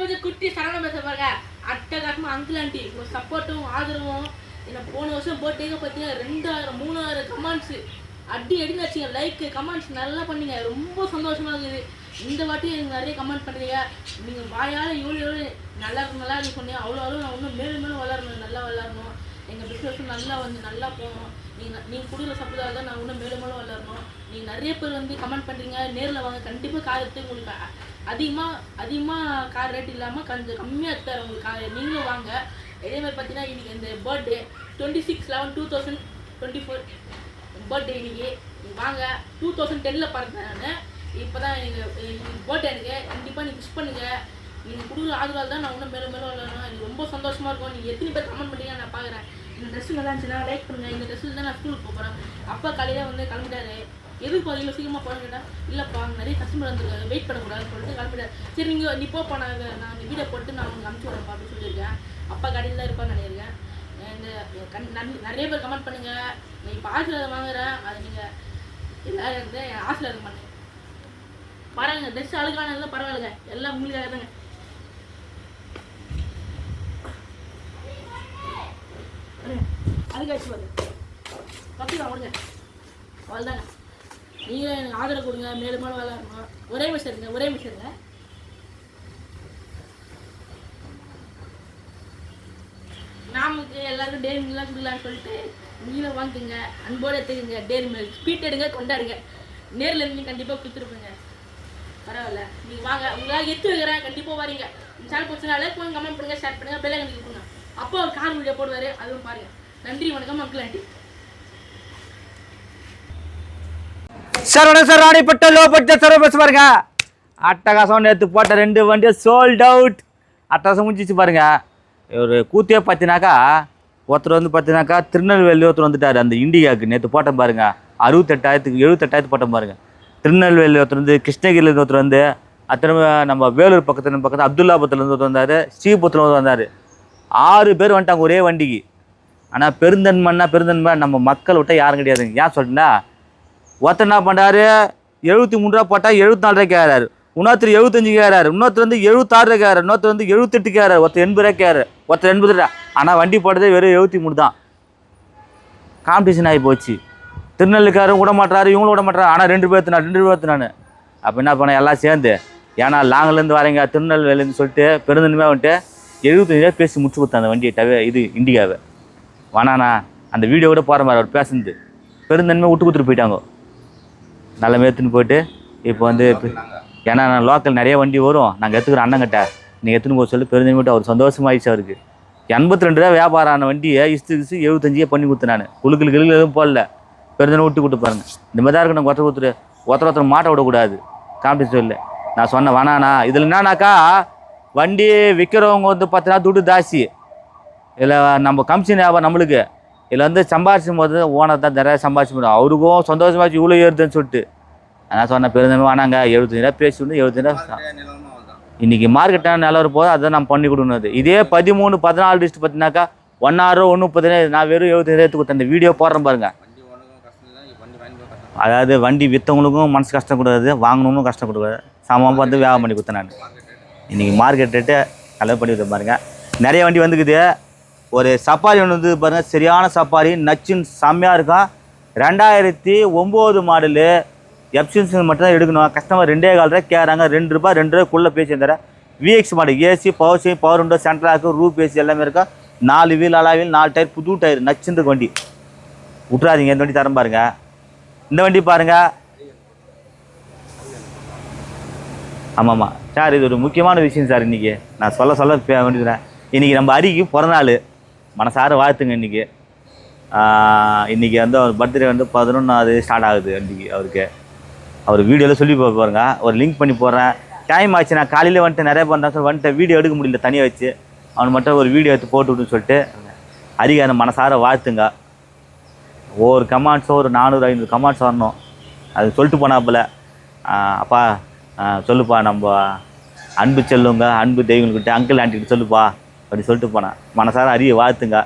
போது குட்டி சரணம் பேச பாருங்க. அட்டகாசமா அங்கிள் ஆண்டி ஒரு சப்போர்ட்டும் ஆதரவும். என்ன போன வருஷம் போட்டீங்க பார்த்தீங்கன்னா ரெண்டாயிரம் மூணாயிரம் கமெண்ட்ஸ் அடி அடின்னு வச்சுங்க லைக் கமெண்ட்ஸ் நல்லா பண்ணீங்க. ரொம்ப சந்தோஷமா இருக்குது. இந்த வாட்டி எனக்கு நிறைய கமெண்ட் பண்ணுறீங்க நீங்கள் வாயால் இவ்வளோ எவ்வளோ நல்லா இருக்கும் நல்லா இருக்கு சொன்னீங்க அவ்வளோ அவ்வளோ நான் இன்னும் மேலும் மேலும் வளரணும். நல்லா வளரணும். எங்கள் பிஸ்னஸும் நல்லா வந்து நல்லா போகணும். நீங்கள் நீங்கள் கொடுக்குற சப்போர்ட்டாக தான் நான் இன்னும் மேலும் மேலும் வளரணும். நீங்கள் நிறைய பேர் வந்து கமெண்ட் பண்ணுறீங்க நேரில் வாங்க. கண்டிப்பாக கார் உங்களுக்கு அதிகமாக அதிகமாக கார் ரேட் இல்லாமல் கொஞ்சம் கம்மியாக எடுத்தார் உங்களுக்கு. கார் நீங்களும் வாங்க. இதே மாதிரி பார்த்தீங்கன்னா இன்றைக்கி இந்த birthday twenty six eleven two thousand twenty four birthday இன்றைக்கி வாங்க. டூ தௌசண்ட் டென்னில் பிறந்தேன் நான். இப்போ தான் எனக்கு பர்த்டே எனக்கு. கண்டிப்பாக நீங்கள் விஷ் பண்ணுங்கள் நீங்கள் கொடுக்குற ஆதரவால் தான் நான் இன்னும் மேலும் மேலும் வளரணும். எனக்கு ரொம்ப சந்தோஷமாக இருக்கும். நீங்கள் எத்தனை பேர் கமெண்ட் பண்ணீங்க நான் பார்க்குறேன் இந்த ட்ரெஸ் நல்லா இருந்துச்சுன்னா லைக் பண்ணுங்கள் இந்த ட்ரெஸ்ஸில் தான் நான் ஸ்கூலுக்கு போகிறேன் அப்பா காலையில் வந்து கிளம்பிட்டாரு. எதுக்கு போகிறீங்க சீக்கிரமாக போகிறேன் இல்லைப்பா நிறைய கஸ்டமர் வந்துருக்காங்க வெயிட் பண்ணக்கூடாதுன்னு சொல்லிட்டு கிளம்பிட்டார் சரி நீங்கள் நீ போப்பா நான் நான் வீடியோ போட்டு நான் உங்களுக்கு அனுப்பிச்சி விட்றேன்ப்பா அப்படின்னு சொல்லியிருக்கேன். அப்பா கடையில் தான் இருப்பான்னு நினைக்கிறேன். இந்த கண் நன்- நிறைய பேர் கமெண்ட் பண்ணுங்க. நான் இப்போ ஆசீர்வாதம் வாங்குறேன் அதை நீங்கள் எல்லாரும் இருந்து என் ஆசீர்வாதம் பண்ணுங்க பாருங்க ட்ரெஸ் அழுகானதுல பரவாயில்லைங்க. எல்லாம் உங்களுக்காக தாங்க. அதுக்காச்சு பாருங்க. கத்திக்கலாம் விடுங்க அவ்வளோதாங்க நீங்களும் எனக்கு ஆதரவு கொடுங்க மேலும் மேலும் விளாடணும் ஒரே மிஷம் இருங்க ஒரே மிஷம் இருங்க. நாமக்கு எல்லாருக்கும் டேரி மில்க்லாம் கொடுக்கலான்னு சொல்லிட்டு நீங்களும் வாங்குங்க அன்போடு எடுத்துக்கோங்க டேரி மில்க் ஸ்பீட் எடுங்க கொண்டாடுங்க. நேரில் இருந்து கண்டிப்பாக கொடுத்துருப்பீங்க. பரவாயில்ல. நீங்கள் வாங்க உங்களால் எடுத்து வைக்கிறேன் கண்டிப்பாக வரீங்க. இந்த சேனல் பிடிச்சா லைக் பண்ணுங்க கமெண்ட் பண்ணுங்க ஷேர் பண்ணுங்க பெல்லை கண்டிப்பாக கொடுங்க. அப்போ ஒரு கார் வீடியோ போடுவார் அதுவும் பாருங்க. நன்றி வணக்கம் அங்கிள் ஆண்டி சார் வணக்கம் சார் ராணிப்பட்ட லோ பட்ஜெட் சார் பஸ் பாருங்க. அட்டகாசம் நேற்று போட்ட ரெண்டு வண்டியும் சோல்ட் அவுட் அட்டகாசம் முடிச்சிச்சு பாருங்க. ஒரு கூத்தியே பார்த்தினாக்கா ஒருத்தர் வந்து பார்த்தினாக்கா திருநெல்வேலி ஒருத்தர் வந்துட்டார். அந்த இண்டியாவுக்கு நேற்று போட்டோம் பாருங்க. அறுபத்தெட்டாயிரத்துக்கு எழுபத்தெட்டாயிரத்து போட்டோம் பாருங்க. திருநெல்வேலி ஒருத்தர் வந்து கிருஷ்ணகிரியிலேருந்து ஒருத்தர் வந்து அத்தனை நம்ம வேலூர் பக்கத்துல பக்கத்தில் அப்துல்லாபுரத்துலேருந்து ஒருத்தர் வந்தார். ஸ்ரீபுரத்தில் ஒருத்தர் வந்தார். ஆறு பேர் வந்துட்டாங்க ஒரே வண்டிக்கு. ஆனால் பெருந்தன்மைன்னா பெருந்தன்மை நம்ம மக்கள் விட்டால் யாரும் கிடையாதுங்க. ஏன் சொல்லிட்டுனா ஒருத்தர் என்ன பண்ணுறாரு எழுபத்தி மூணு ரூபா போட்டால் எழுபத்தி நாலு ரூபாய்க்கு கேறாரு இன்னொருத்தர் எழுபத்தஞ்சு கேறாரு இன்னொருத்தர் வந்து எழுபத்தாறு ரூபா கேறாரு இன்னொருத்தர் வந்து எழுபத்தெட்டு கேறாரு ஒருத்தர் எண்பது ரூபா கேறாரு ஒருத்தர் எண்பது ரூபா ஆனால் வண்டி போட்டதே வெறும் எழுபத்தி மூணு தான். காம்படிஷன் ஆகி போச்சு. திருநெல்வேலிக்காரரும் விட மாட்டாரு இவங்களும் விட மாட்டாரு ஆனால் ரெண்டு பேர்த்து நான் ரெண்டு பேர்த்து நான். அப்போ என்ன பண்ணேன் எல்லாம் சேர்ந்து. ஏன்னா லாங்கிலேருந்து வரீங்க திருநெல்வேலின்னு சொல்லிட்டு பெருந்தன்மையாக வந்துட்டு எழுபத்தஞ்சு ரூபா பேசி முடிச்சு கொடுத்தேன் அந்த வண்டியை. டவே இது இண்டிகாவை. வேணாண்ணா அந்த வீடியோ கூட போகிற மாதிரி அவர் பேசுனது. பெருந்தன்மை விட்டு கொடுத்துட்டு போயிட்டாங்க. நல்ல மேத்துன்னு போயிட்டு இப்போ வந்து ஏன்னா நான் லோக்கல் நிறைய வண்டி வரும். நாங்கள் எடுத்துக்கிற அண்ணங்கிட்ட நீங்கள் எடுத்துன்னு போக சொல்லி பெருந்தன்மைட்டு அவர் சந்தோஷமாயிடுச்சு அவருக்கு. எண்பத்தி ரெண்டு ரூபா வியாபாரம் ஆன வண்டியை இஸ்து இஸ்து எழுபத்தஞ்சே பண்ணி கொடுத்தேன் நான். குழுக்கள் கிழு எதுவும் போடல. பெருந்தனை விட்டு கொடுத்து பாருங்க. இந்த மாதிரி தான் இருக்கணும். ஒருத்தர் ஒருத்தர் ஒருத்தர் ஒருத்தர் மாட்ட விடக்கூடாது. காம்படிஷன் இல்லை நான் சொன்னேன் வேணாண்ணா இதில் என்னன்னாக்கா வண்டி விற்கிறவங்க வந்து பார்த்தீங்கன்னா துட்டு ஜாஸ்தி. இதில் நம்ம கமிஷன் வியாபாரம் நம்மளுக்கு. இதில் வந்து சம்பாரிச்சும் போது ஓனர் தான் நிறைய சம்பாரிச்சு முடியும் அவருக்கும் சந்தோஷமாச்சு இவ்வளோ ஏறுதுன்னு சொல்லிட்டு. நான் சொன்னேன் பெருந்தமே வேணாங்க எழுபத்தஞ்சு ரூபா பேசி ரூபா இன்னைக்கு மார்க்கெட்டான நிலவரம் போது அதை நம்ம பண்ணி கொடுக்கணும் இதே பதிமூணு பதினாலு டிஸ்ட் பார்த்தீங்கன்னாக்கா ஒன் ஆறு ஒன்று முப்பது நான் வெறும் எழுபத்தஞ்சு ரூபாய் கொடுத்தேன். இந்த வீடியோ போடுறேன் பாருங்க. அதாவது வண்டி விற்றவங்களுக்கும் மனசு கஷ்டம் கொடுக்காது வாங்கணும்னு கஷ்டம் கொடுக்காது சமமாக பார்த்து வியாபாரம் பண்ணி கொடுத்தேன் நான். இன்றைக்கி மார்க்கெட் ரேட்டு நல்லா பண்ணி கொடுத்தேன் பாருங்க. நிறைய வண்டி வந்துக்குது. ஒரு சப்பாரி ஒன்று வந்து பாருங்கள் சரியான சப்பாரி நச்சுன்னு செம்மையாக இருக்கும் ரெண்டாயிரத்தி ஒம்பது மாடலு எப்சின்ஸ் மட்டும் தான் எடுக்கணும். கஸ்டமர் ரெண்டே கால் ரூபாய் கேட்குறாங்க. ரெண்டு ரூபாய் ரெண்டு ரூபாய்க்குள்ளே பேசி தரேன். VX model AC power C power window central lock roof AC எல்லாமே இருக்கா? நாலு வீல் அலா வீல் நாலு டயர் புது டயர் நச்சுன்ற வண்டி. விட்றாதீங்க இந்த வண்டி தரம் பாருங்க. இந்த வண்டி பாருங்க. ஆமாம்மா சார் இது ஒரு முக்கியமான விஷயம் சார் இன்றைக்கி நான் சொல்ல சொல்ல பே- வேண்டியதுறேன் இன்றைக்கி நம்ம அரிக்கு பிறநாள் மனசார வாழ்த்துங்க இன்றைக்கி இன்றைக்கி வந்து அவர் பர்த்டே வந்து பதினொன்றாவது ஸ்டார்ட் ஆகுது இன்றைக்கி அவருக்கு. அவர் வீடியோவில் சொல்லி போ- பாருங்க. ஒரு லிங்க் பண்ணி போடுறேன். டைம் ஆச்சு நான் காலையில் வந்துட்டு நிறைய பண்ணுறேன் சார். வந்துட்டு வீடியோ எடுக்க முடியல தனியாக வச்சு. அவன் மட்டும் ஒரு வீடியோ எடுத்து போட்டு விட்டுன்னு சொல்லிட்டு அதிகாரம் மனசார வாழ்த்துங்க. ஒவ்வொரு கமாண்ட்ஸும் ஒரு நானூறு ஐநூறு கமாண்ட்ஸ் வரணும். அது சொல்லிட்டு போனாப்புல. அப்பா சொல்லுப்பா நம்ம அன்பு செல்லுங்க அன்பு தெய்வங்கள்கிட்ட அங்கிள் ஆண்டிகிட்ட சொல்லுப்பா. அப்படி சொல்லிட்டு போனேன். மனசார அரிய வாழ்த்துங்க.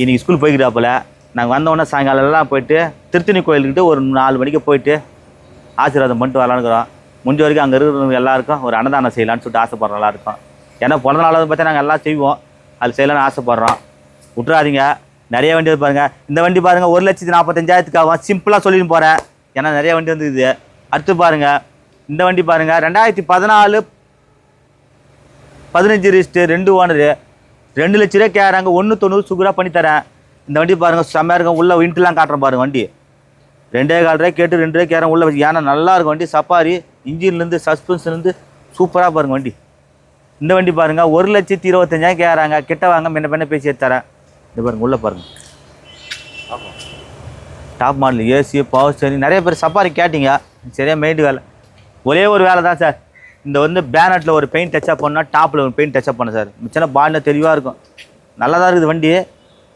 இன்றைக்கி ஸ்கூல் போய்க்கிறாப்புல நாங்கள் வந்தோடனே சாயங்காலம்லாம் போயிட்டு திருத்தணி கோயிலுக்கிட்ட ஒரு நாலு மணிக்கு போயிட்டு ஆசீர்வாதம் பண்ணிட்டு வரலான்னுக்குறோம் முடிஞ்ச வரைக்கும் அங்கே இருக்கிறவங்க எல்லாருக்கும் ஒரு அன்னதானம் செய்யலான்னு சொல்லிட்டு ஆசைப்படுறோம் எல்லாருக்கும். ஏன்னா பிறந்த நாளாவது பார்த்தா நாங்கள் எல்லாம் செய்வோம். அது செய்யலாம்னு ஆசைப்பட்றோம். விட்றாதீங்க நிறைய வண்டி பாருங்கள் பாருங்க. இந்த வண்டி பாருங்க ஒரு லட்சத்தி நாற்பத்தஞ்சாயிரத்துக்காகவும் சிம்பிளாக சொல்லிட்டு போகிறேன் ஏன்னா நிறைய வண்டி வந்து இது அடுத்து பாருங்க. இந்த வண்டி பாருங்க. ரெண்டாயிரத்தி பதினாலு பதினஞ்சு ரிஸ்ட்டு ரெண்டு ஓனரு. ரெண்டு லட்ச ரூபா கேட்குறாங்க ஒன்று தொண்ணூறு சுகராக பண்ணித்தரேன் இந்த வண்டி பாருங்கள் செம்மையாக இருக்கும். உள்ளே இன்ட்டுலாம் காட்டுறேன் பாருங்க வண்டி. ரெண்டே கால் ரூபாய் கேட்டு ரெண்டு ரூபாய் கேட்குறேன் உள்ள வச்சு ஏன்னா நல்லா இருக்கும் வண்டி. சப்பாரி இன்ஜின்லேருந்து சஸ்பென்ஸ்லேருந்து சூப்பராக பாருங்க வண்டி. இந்த வண்டி பாருங்க ஒரு லட்சத்தி இருபத்தஞ்சாயிரம் கேட்குறாங்க கிட்ட வாங்க முன்ன பின்ன பேசி தரேன். இந்த பாருங்க உள்ளே பாருங்கள் top model AC power steering நிறைய பேர் சப்பாரி கேட்டிங்க. சரியா மெயின் வேலை. ஒரே ஒரு வேலை தான் சார். இந்த வந்து பேனட்டில் ஒரு பெயிண்ட் டச்சப் பண்ணால் டாப்பில் ஒரு பெயிண்ட் டச்சப் பண்ண சார். மிச்சம் பாடியில் தெளிவாக இருக்கும். நல்லா தான் இருக்குது வண்டி.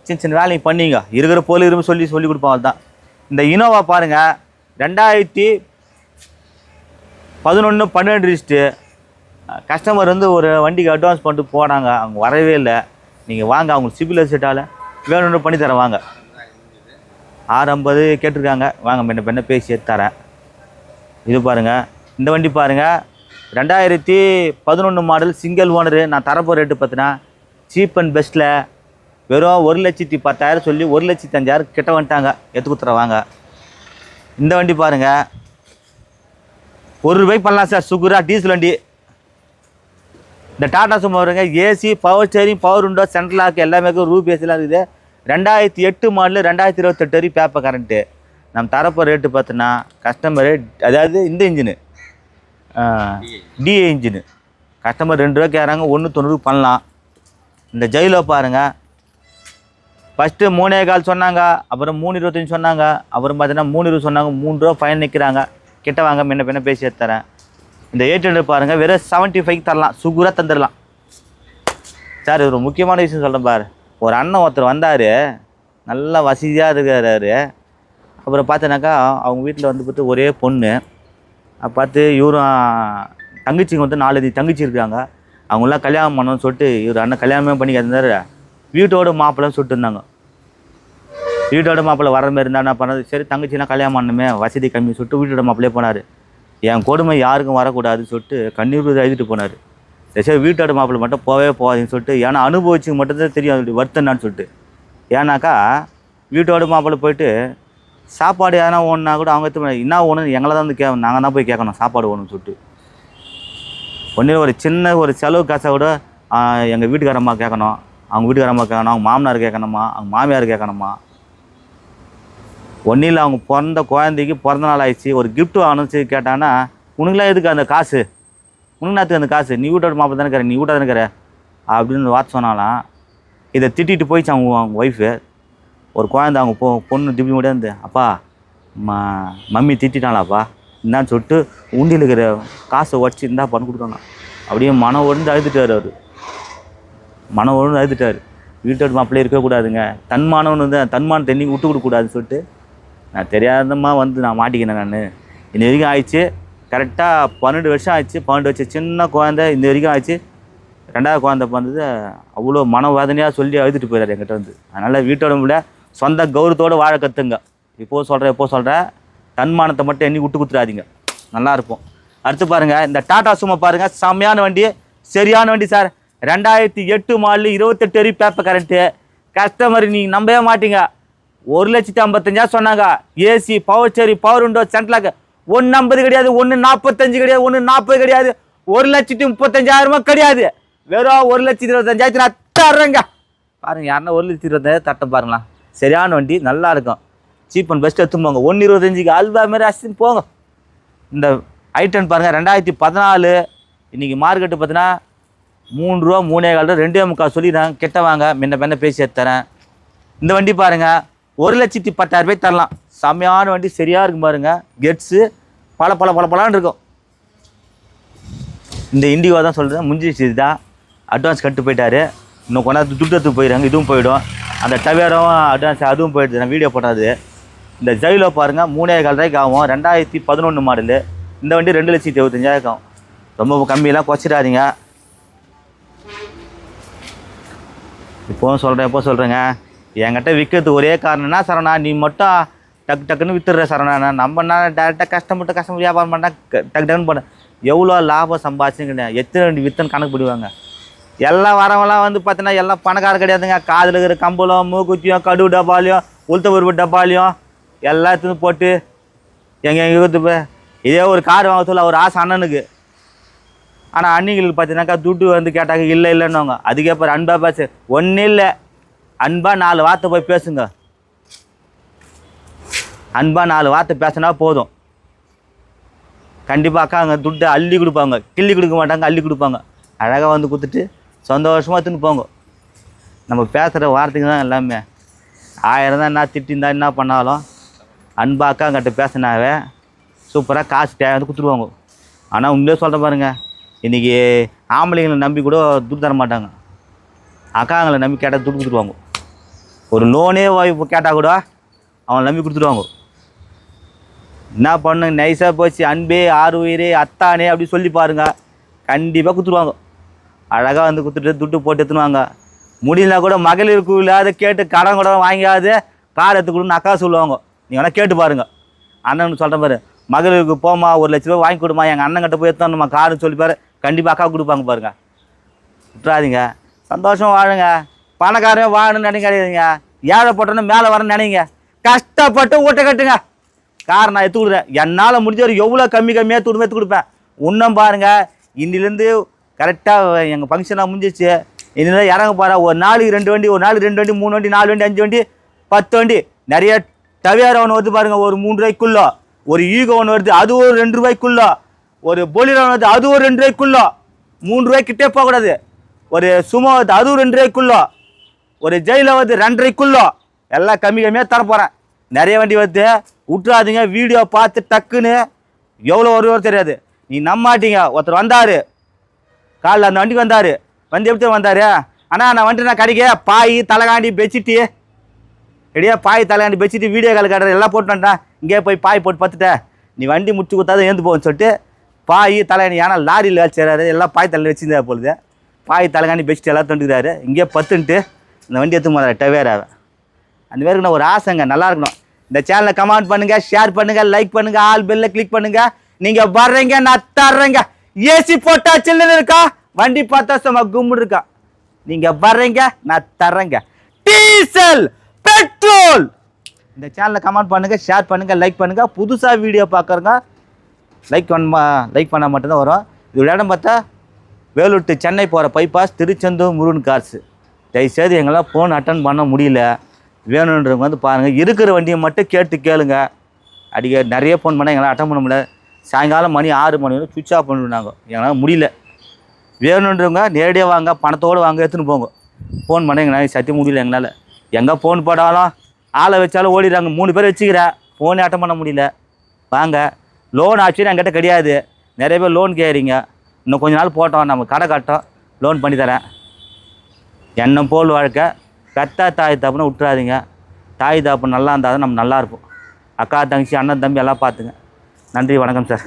சின்ன சின்ன வேலையும் பண்ணிங்க. இருக்கிற போல இருந்து சொல்லி சொல்லி கொடுப்போம் தான் இந்த இனோவா பாருங்கள் ரெண்டாயிரத்தி பதினொன்று பன்னெண்டு லிஸ்ட்டு கஸ்டமர் வந்து ஒரு வண்டிக்கு அட்வான்ஸ் பண்ணிட்டு போனாங்க. அவங்க வரவே இல்லை. நீங்கள் வாங்க அவங்க சிபில் செட்டால் வேணும்னு பண்ணி தரேன் வாங்க. ஆறு ஐம்பது கேட்டிருக்காங்க. வாங்க முன்ன பின்ன பேசி எடுத்து தரேன். இது பாருங்கள் இந்த வண்டி பாருங்கள் ரெண்டாயிரத்தி பதினொன்று மாடல் சிங்கிள் ஓனரு நான் தரப்போ ரேட்டு பார்த்தினா சீப் அண்ட் பெஸ்ட்டில் வெறும் ஒரு லட்சத்தி பத்தாயிரம் சொல்லி ஒரு லட்சத்தி அஞ்சாயிரம் கிட்ட வந்துட்டாங்க. எடுத்து கொடுத்துறேன் வாங்க. இந்த வண்டி பாருங்கள் ஒரு ரூபாய்க்கு பண்ணலாம் சார். சுகுரா டீசல் வண்டி. இந்த டாடா சும்மா வருங்க AC power steering power window central lock எல்லாமே இருக்கும் ரூப் ஏசிலாம் இருக்குது. ரெண்டாயிரத்தி எட்டு மாடலு ரெண்டாயிரத்தி இருபத்தெட்டு வரைக்கும் பேப்பர் கரண்ட்டு நம்ம தரப்போ ரேட்டு பார்த்தோன்னா கஸ்டமர் அதாவது இந்த இன்ஜினு டிஏ இன்ஜினு கஸ்டமர் ரெண்டு ரூபா கேட்குறாங்க ஒன்று தொண்ணூறு பண்ணலாம். இந்த ஜெயிலோ பாருங்கள் ஃபஸ்ட்டு மூணே கால் சொன்னாங்க அப்புறம் மூணு இருபத்தஞ்சி சொன்னாங்க அப்புறம் பார்த்தீங்கன்னா மூணு இருபது சொன்னாங்க மூணு ரூபா ஃபைன் நிற்கிறாங்க கிட்ட வாங்க முன்ன பின்ன பேசி தரேன் இந்த எயிட் ஹண்ட்ரட் பாருங்கள் வெறும் செவன்ட்டி ஃபைவ் தரலாம் சுகுராக தந்துடலாம் சார் ஒரு முக்கியமான விஷயம் சொல்கிறேன் பாரு. ஒரு அண்ணன் ஒருத்தர் வந்தார் நல்லா வசதியாக இருக்கிறாரு. அப்புறம் பார்த்தனாக்கா அவங்க வீட்டில் வந்து பார்த்து ஒரே பொண்ணு. பார்த்து இவரும் தங்கச்சிங்க வந்து நாலு தங்கச்சி இருக்காங்க. அவங்களாம் கல்யாணம் பண்ணணும்னு சொல்லிட்டு இவர் அண்ணன் கல்யாணமே பண்ணி வீட்டோட மாப்பிள்ளைன்னு சொல்லிட்டு இருந்தாங்க. வீட்டோட மாப்பிள்ளை வர மாதிரி இருந்தால் என்ன பண்ணது? சரி தங்கச்சினா கல்யாணம் பண்ணணுமே வசதி கம்மி சொல்லிட்டு வீட்டோட மாப்பிள்ளையே போனார். என் கொடுமை யாருக்கும் வரக்கூடாதுன்னு சொல்லிட்டு கண்ணீர் எழுதிட்டு போனார். சரி வீட்டோட மாப்பிள்ளை மட்டும் போவே போகாதுன்னு சொல்லிட்டு ஏன்னா அனுபவிச்சு மட்டும்தான் தெரியும் அது வருத்தம் என்னன்னு சொல்லிட்டு. ஏன்னாக்கா வீட்டோட மாப்பிள்ளை போயிட்டு சாப்பாடு எதனா ஒன்றா கூட அவங்க எடுத்து என்ன ஒன்று எங்களை தான் வந்து கே நாங்கள் தான் போய் கேட்கணும் சாப்பாடு ஒன்றுன்னு சொல்லிட்டு. ஒன்றே ஒரு சின்ன ஒரு செலவு காசை கூட எங்கள் வீட்டுக்காரம்மா கேட்கணும். அவங்க வீட்டுக்காரம்மா கேட்கணும் அவங்க மாமனார் கேட்கணுமா? அவங்க மாமியார் கேட்கணுமா? ஒன்றில் அவங்க பிறந்த குழந்தைக்கு பிறந்த நாள் ஆயிடுச்சு ஒரு கிஃப்ட் வாங்கணும்னு சொல்லி கேட்டாங்கன்னா உனக்குலாம் எதுக்கு அந்த காசு? உனக்கு நேரத்துக்கு அந்த காசு? நீ வீட்டோட மாப்பிள்ளை தானே இருக்கிற நீ வீட்டை தானே இருக்கிற? அப்படின்னு வார்த்தை சொன்னாலாம். இதை திட்டிட்டு போயிடுச்சு அவங்க அவங்க ஒய்ஃபு ஒரு குழந்தை அவங்க பொ பொண்ணு திப்பி முடியாது அப்பா ம மம்மி திட்டாளாப்பா என்னன்னு சொல்லிட்டு உண்டியில் இருக்கிற காசை உடச்சி இருந்தா பண்ண கொடுக்கணும். அப்படியே மனம் ஒழுந்து அழுதுட்டார் அவர். மனம் ஒழுந்து அழுதுட்டார். வீட்டோட மாப்பிள்ளை இருக்கக்கூடாதுங்க தன்மானவன் வந்து தன்மான தண்ணி விட்டு கொடுக்கூடாதுன்னு சொல்லிட்டு நான் தெரியாதமாக வந்து நான் மாட்டிக்கினேன் நான். இன்ன வரைக்கும் ஆயிடுச்சு. கரெக்டாக பன்னெண்டு வருஷம் ஆயிடுச்சு. பன்னெண்டு வருஷம் சின்ன குழந்தை. இந்த வரைக்கும் ஆயிடுச்சு. ரெண்டாவது குழந்தை பிறந்தது அவ்வளோ மன வேதனையாக சொல்லி அழுதுட்டு போயிடாரு என்கிட்ட வந்து. அதனால் வீட்டோட முடியல. சொந்த கௌரவத்தோடு வாழ கற்றுங்க இப்போது சொல்கிறேன் எப்போ சொல்கிறேன் தன்மானத்தை மட்டும் எண்ணி விட்டு கொடுத்துறாதீங்க நல்லாயிருக்கும் அடுத்து பாருங்கள் இந்த டாடா சும்மா பாருங்கள் செம்மையான வண்டி சரியான வண்டி சார். ரெண்டாயிரத்தி எட்டு மாடலு இருபத்தெட்டு வரி பேப்பர் கரண்ட்டு கஸ்டமர் நீங்கள் நம்பவே மாட்டீங்க. ஒரு லட்சத்தி ஐம்பத்தஞ்சா சொன்னாங்க. ஏசி பவர் சேரி பவர் விண்டோ சென்ட்லாக்கு ஒன்று ஐம்பது கிடையாது ஒன்று நாற்பத்தஞ்சு கிடையாது ஒன்று நாற்பது கிடையாது. ஒரு லட்சத்தி முப்பத்தஞ்சாயிரமா கிடையாது. வெறும் ஒரு லட்சத்தி இருபத்தஞ்சாயிரத்தி நான் தர்றேங்க. பாருங்கள் யாருன்னா ஒரு லட்சத்தி இருபத்தஞ்சாயிரம் தட்டம் பாருங்களா சரியான வண்டி நல்லா இருக்கும். சீப் அண்ட் பெஸ்ட்டு எடுத்து போங்க ஒன்று இருபத்தஞ்சிக்கு அல்வா மாரி அசின்னு போங்க இந்த ஐட்டன் பாருங்கள் ரெண்டாயிரத்தி பதினாலு. இன்றைக்கி மார்க்கெட்டு பார்த்தீங்கன்னா மூணு ரூபா மூணே கால் ரூபா ரெண்டே முக்கால் சொல்லிடுறாங்க கெட்ட வாங்க முன்ன பின்ன பேசி எடுத்து தரேன் இந்த வண்டி பாருங்கள் ஒரு லட்சத்தி பத்தாயிரம் ரூபாய்க்கு தரலாம். செம்மையான வண்டி சரியாக இருக்கும் பாருங்கள் கெட்ஸு பல பல பல பலான்னு இருக்கும். இந்த இண்டிகோ தான் சொல்கிறேன் முஞ்சிச்சு இதுதான் அட்வான்ஸ் கட்டு போயிட்டாரு. இன்னும் கொண்டாந்து துட்டு எடுத்து போயிடுறாங்க. இதுவும் போயிடும். அந்த டவேரும் அட்வான்ஸ் அதுவும் போயிடுது. நான் வீடியோ போட்டாது. இந்த ஜெயிலோ பாருங்கள் மூணே கால் ரூபாய்க்கு ஆகும். ரெண்டாயிரத்தி பதினொன்று மாடலு. இந்த வண்டி ரெண்டு லட்சத்தி இருபத்தஞ்சாயிரம் ஆகும். ரொம்ப கம்மியெல்லாம் குறைச்சிடாதீங்க. இப்போவும் சொல்கிறேன் எப்போ சொல்கிறேங்க என்கிட்ட விற்கிறது ஒரே காரணம்னா சரணா நீ மட்டும் டக்கு டக்குன்னு வித்துடுற சரணா நம்ம என்ன டேரெக்டாக கஷ்டப்பட்டு கஷ்டப்பட்டு வியாபாரம் பண்ணால் டக்கு டக்குன்னு பண்ண. எவ்வளோ லாபம் சம்பாதிச்சுன்னு எத்தனை வண்டி விற்றுன்னு கணக்கு பிடிவாங்க. எல்லாம் வரவெல்லாம் வந்து பார்த்தீங்கன்னா எல்லாம் பணக்கார கிடையாதுங்க. காதில் இருக்கிற கம்பளம் மூக்குத்தியும் கடுகு டப்பாலையும் உளுத்த உருப்பு டப்பாலையும் எல்லாத்தையும் போட்டு எங்கே எங்கே கொடுத்து இதே ஒரு கார் வாங்க சொல்ல ஒரு ஆசை அண்ணனுக்கு. ஆனால் அன்னிங்களுக்கு பார்த்தீங்கன்னாக்கா துட்டு வந்து கேட்டாங்க இல்லை இல்லைன்னுவாங்க. அதுக்கே அன்பாக அன்பா பேசு. ஒன்றும் இல்லை. அன்பாக நாலு வார்த்தை போய் பேசுங்க. அன்பாக நாலு வார்த்தை பேசினா போதும். கண்டிப்பாக அக்கா அங்கே துட்டை அள்ளி கொடுப்பாங்க. கிள்ளி கொடுக்க மாட்டாங்க அள்ளி கொடுப்பாங்க. அழகாக வந்து கொடுத்துட்டு சந்தோஷமாக தின்னு போங்க. நம்ம பேசுகிற வார்த்தைங்க தான் எல்லாமே. ஆயிரம் தான் என்ன திட்டிருந்தா என்ன பண்ணாலும் அன்பா அக்காங்கிட்ட பேசினாவே சூப்பராக காசு தேவை வந்து கொடுத்துருவாங்க. ஆனால் உண்மையிலே சொல்கிறேன் பாருங்க இன்றைக்கி ஆம்பளைங்களை நம்பி கூட துட்டு தர மாட்டாங்க. அக்காங்களை நம்பி கேட்டால் துட்டு கொடுத்துருவாங்க. ஒரு லோனே வாய்ப்பு கேட்டால் கூட அவனை நம்பி கொடுத்துருவாங்க. என்ன பண்ணு நைஸாக போச்சு. அன்பே ஆறு உயிரே அத்தானே அப்படி சொல்லி பாருங்க. கண்டிப்பாக கொடுத்துருவாங்க. அழகாக வந்து கொடுத்துட்டு துட்டு போட்டு எடுத்துனுவாங்க முடியலனா கூட மகளிர் இல்லாத கேட்டு கடன் கூட வாங்கியாவது கார் எடுத்துக்கணும்னு அக்கா சொல்லுவாங்க. நீங்கள் வேணால் கேட்டு பாருங்க. அண்ணன் சொல்கிற பாரு மகளிருக்கு போமா ஒரு லட்ச ரூபா வாங்கி கொடுமா எங்கள் அண்ணன் கிட்ட போய் எடுத்தோம்மா காருன்னு சொல்லிப்பாரு கண்டிப்பாக அக்கா கொடுப்பாங்க பாருங்க. விட்டுறாதீங்க. சந்தோஷம் வாழுங்க. பணக்காரன் வாழணும்னு நினைக்காதீங்க. ஏழைப்பட்டோன்னு மேலே வரணும்னு நினைங்க. கஷ்டப்பட்டு ஊட்ட கட்டுங்க. கார் நான் எடுத்து கொடுக்குறேன். என்னால் முடிஞ்ச ஒரு எவ்வளோ கம்மி கம்மியாக எடுத்து எடுத்து கொடுப்பேன். இன்னும் பாருங்க இன்னிலேருந்து கரெக்டாக எங்கள் ஃபங்க்ஷனாக முடிஞ்சிச்சு இனிமேல் இறங்க போகிறா ஒரு நாளைக்கு ரெண்டு வண்டி ஒரு நாளைக்கு ரெண்டு வண்டி மூணு வண்டி நாலு வண்டி அஞ்சு வண்டி பத்து வண்டி. நிறைய டவேர் ஒன்று வருது பாருங்கள் ஒரு மூணு ரூபாய்க்குள்ளோ. ஒரு ஈகோ ஒன்று வருது. அது ஒரு ரெண்டு ரூபாய்க்குள்ளோ. ஒரு பொலிரோ ஒன்று வருது. அது ஒரு ரெண்டு ரூபாய்க்குள்ளோ. மூணு ரூபாய்க்கிட்டே போகக்கூடாது. ஒரு சுமோ வருது. அதுவும் ரெண்டு ரூபாய்க்குள்ளோ. ஒரு ஜெயில வந்து ரெண்டரைக்குள்ளோ எல்லாம் கம்மி கம்மியாக தரப்போகிறேன் நிறைய வண்டி வருது. விட்றாதீங்க வீடியோ பார்த்து டக்குன்னு எவ்வளோ வருவோம் தெரியாது. நீ நம்ப மாட்டீங்க ஒருத்தர் வந்தார். காலைல அந்த வண்டிக்கு வந்தார். வந்து எப்படி வந்தார்? அண்ணா நான் வந்துட்டு நான் கடைக்கு பாய் தலைகாண்டி பெட்ஷீட்டு ரெடியா பாய் தலைகாண்டி பெச்சிட்டு வீடியோ கால் கடை எல்லாம் போட்டு வந்துட்டேன் இங்கேயே போய் பாய் போட்டு பார்த்துட்டேன். நீ வண்டி முடிச்சு கொடுத்தாதான் ஏந்து போகும்னு சொல்லிட்டு பாய் தலைகாணி ஏன்னா லாரியில் வச்சுறாரு எல்லாம் பாய் தலை வச்சுருந்தா பொழுது பாய் தலைகாண்டி பெட்ஷீட் எல்லாம் தொண்டுக்கிறாரு இங்கேயே பத்துன்ட்டு இந்த வண்டி எடுத்து போகிற டவேராவை. அந்த பேருக்கு நான் ஒரு ஆசைங்க நல்லா இருக்கணும். இந்த சேனலை கமெண்ட் பண்ணுங்க ஷேர் பண்ணுங்கள் லைக் பண்ணுங்கள் ஆல் பெல்லில் கிளிக் பண்ணுங்க. நீங்கள் வர்றீங்க நான் தர்றேங்க. ஏசி போட்டா சில்லுன்னு இருக்கா? வண்டி பார்த்தா சும்மா கும்முடு இருக்கா? நீங்க வர்றீங்க நான் தர்றேங்க. Diesel petrol. இந்த சேனலை கமெண்ட் பண்ணுங்க ஷேர் பண்ணுங்க லைக் பண்ணுங்க. புதுசா வீடியோ பார்க்குறங்க லைக் பண்ண லைக் பண்ணால் மட்டும்தான் வரும். இது இடம் பார்த்தா வேலூர் சென்னை போகிற பைபாஸ் திருச்செந்தூர் முருகன் கார்ஸு தயவுசெய்து எங்களால் ஃபோன் அட்டன் பண்ண முடியல. வேணுன்றவங்க வந்து பாருங்கள் இருக்கிற வண்டியை மட்டும் கேட்டு கேளுங்க. அடிக்க நிறைய ஃபோன் பண்ணால் எங்களால் அட்டன் பண்ண முடியல. சாயங்காலம் மணி ஆறு மணி வரை சுவிட்ச் ஆஃப் பண்ணிவிடுனாங்க. எங்களால் முடியல. வேணுன்றவங்க நேரடியாக வாங்க பணத்தோடு வாங்க எடுத்துன்னு போங்க. ஃபோன் பண்ண எங்களால் சத்தியம் முடியல எங்களால். எங்கே ஃபோன் போட்டாலும் ஆளை வச்சாலும் ஓடிடுறாங்க. மூணு பேர் வச்சுக்கிறேன் ஃபோனே அட்டன் பண்ண முடியல. வாங்க. லோன் ஆக்சுவலி என்கிட்ட கிடையாது. நிறைய பேர் லோன் கேட்குறீங்க. இன்னும் கொஞ்ச நாள் போட்டோம். நம்ம கடை கட்டோம். லோன் பண்ணி தரேன். எண்ணம் போல் வாழ்க்கை. பெத்தா தாய் தாப்புன்னு விட்டுறாதீங்க. தாய் தாப்பு நல்லா இருந்தால் தான் நம்ம நல்லா இருப்போம். அக்கா தங்கச்சி அண்ணன் தம்பி எல்லாம் பார்த்துங்க. நன்றி வணக்கம் சார்.